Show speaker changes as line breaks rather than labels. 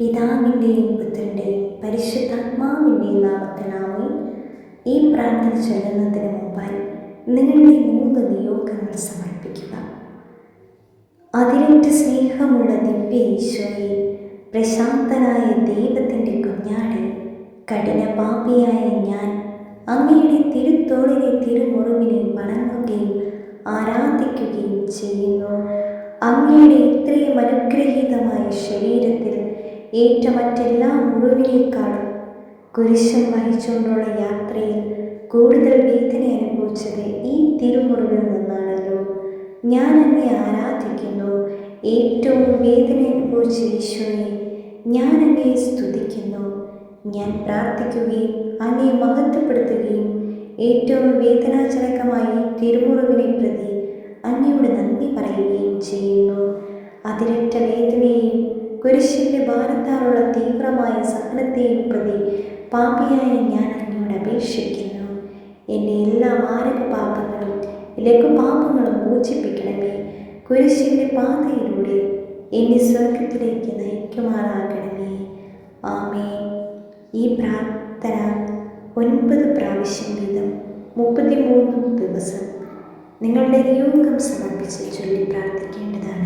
പിതാവിന്റെയും പുത്രന്റെയും പരിശുദ്ധാത്മാവിന്റെയും നാമത്തിനാമേ ഈ പ്രാർത്ഥന ചൊല്ലുന്നതിന് മുമ്പായി നിങ്ങളുടെ മൂന്ന് നിയോഗങ്ങൾ സമർപ്പിക്കുക. അതിരറ്റ് സ്നേഹമുള്ള ദിവ്യ ഈശോയെ പ്രശാന്തനായ ദൈവത്തിന്റെ കുഞ്ഞാടെ കഠിന പാപിയായ ഞാൻ അങ്ങയുടെ തിരുത്തോളിനെ തിരുമുറിവിനെ വണങ്ങുകയും ആരാധിക്കുകയും ചെയ്യുന്നു. അങ്ങയുടെ ഇത്രയും അനുഗ്രഹീതമായ ഏറ്റ മറ്റെല്ലാ മുറിവിനേക്കാളും കുരിശം വഹിച്ചുകൊണ്ടുള്ള യാത്രയിൽ കൂടുതൽ വേദന അനുഭവിച്ചത് ഈ തിരുമുറിവിൽ നിന്നാണല്ലോ. ഞാൻ എന്നെ ആരാധിക്കുന്നു. ഏറ്റവും വേദന അനുഭവിച്ച ഈശോയെ ഞാൻ അങ്ങയെ സ്തുതിക്കുന്നു. ഞാൻ പ്രാർത്ഥിക്കുകയും അങ്ങയെ മഹത്വപ്പെടുത്തുകയും ഏറ്റവും വേദനാജനകമായ തിരുമുറിവിനെ പ്രതി അങ്ങയോട് നന്ദി പറയുകയും ചെയ്യുന്നു. അതിരറ്റ വേദനയെയും കുരിശിന്റെ ഭാരത്താലുള്ള തീവ്രമായ സഹനത്തെയും പ്രതി പാപിയായ ഞാൻ അങ്ങയോട് അപേക്ഷിക്കുന്നു. എന്റെ എല്ലാ മാരക പാപങ്ങളും ലഘുപാപങ്ങളും മോചിപ്പിക്കണമേ. കുരിശിന്റെ പാതയിലൂടെ എന്നെ സ്വർഗത്തിലേക്ക് നയിക്കുമാറാകണമേ. ആമേ ഈ പ്രാർത്ഥന ഒൻപത് പ്രാവശ്യം വീതം മുപ്പത്തിമൂന്ന് ദിവസം നിങ്ങളുടെ നിയോഗം സമർപ്പിച്ച് ചൊല്ലി പ്രാർത്ഥിക്കേണ്ടതാണ്.